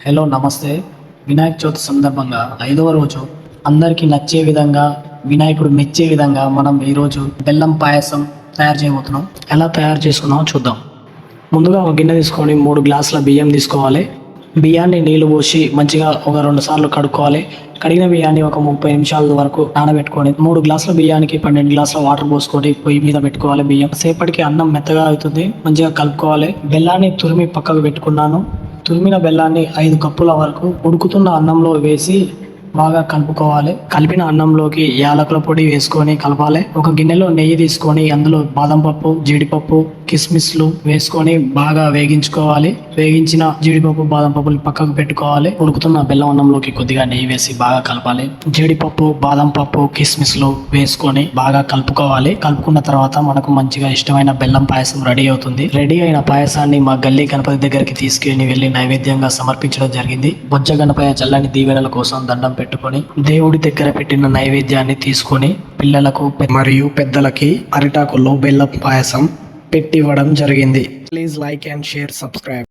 Hello నమస్తే. వినాయక చవితి సందర్భంగా ఐదవ రోజు అందరికీ నచ్చే విధంగా వినాయకుడు మెచ్చే విధంగా మనం ఈరోజు బెల్లం పాయసం తయారు చేయబోతున్నాం. ఎలా తయారు చేసుకున్నామో చూద్దాం. ముందుగా ఒక గిన్నె తీసుకొని మూడు గ్లాసుల బియ్యం తీసుకోవాలి. బియ్యాన్ని నీళ్ళు పోసి మంచిగా ఒక రెండు సార్లు కడుక్కోవాలి. కడిగిన బియ్యాన్ని ఒక ముప్పై నిమిషాల వరకు నానబెట్టుకొని మూడు గ్లాసుల బియ్యానికి పన్నెండు గ్లాసుల వాటర్ పోసుకొని పొయ్యి మీద పెట్టుకోవాలి బియ్యం. సేపటికి అన్నం మెత్తగా అవుతుంది మంచిగా కలుపుకోవాలి. బెల్లాన్ని తురిమి పక్కకు పెట్టుకున్నాను. తురిమిన బెల్లాన్ని ఐదు కప్పుల వరకు ఉడుకుతున్న అన్నంలో వేసి బాగా కలుపుకోవాలి. కలిపిన అన్నంలోకి యాలకుల పొడి వేసుకొని కలపాలి. ఒక గిన్నెలో నెయ్యి తీసుకొని అందులో బాదం పప్పు జీడిపప్పు కిస్మిస్లు వేసుకొని బాగా వేగించుకోవాలి. వేగించిన జీడిపప్పు బాదం పప్పులు పక్కకు పెట్టుకోవాలి. ఉడుకుతున్న బెల్లం అన్నంలోకి కొద్దిగా నెయ్యి వేసి బాగా కలపాలి. జీడిపప్పు బాదం పప్పు కిస్మిస్లు వేసుకొని బాగా కలుపుకోవాలి. కలుపుకున్న తర్వాత మనకు మంచిగా ఇష్టమైన బెల్లం పాయసం రెడీ అవుతుంది. రెడీ అయిన పాయసాన్ని మా గల్లీ గణపతి దగ్గరికి తీసుకుని వెళ్ళి నైవేద్యంగా సమర్పించడం జరిగింది. బొజ్జ గణపయ్య చల్లని దీవెనల కోసం దండం పెట్టుకొని దేవుడి దగ్గర పెట్టిన నైవేద్యాన్ని తీసుకొని పిల్లలకు మరియు పెద్దలకి అరిటాకుల్లో బెల్లం పాయసం పెట్టివ్వడం జరిగింది. Please like and share subscribe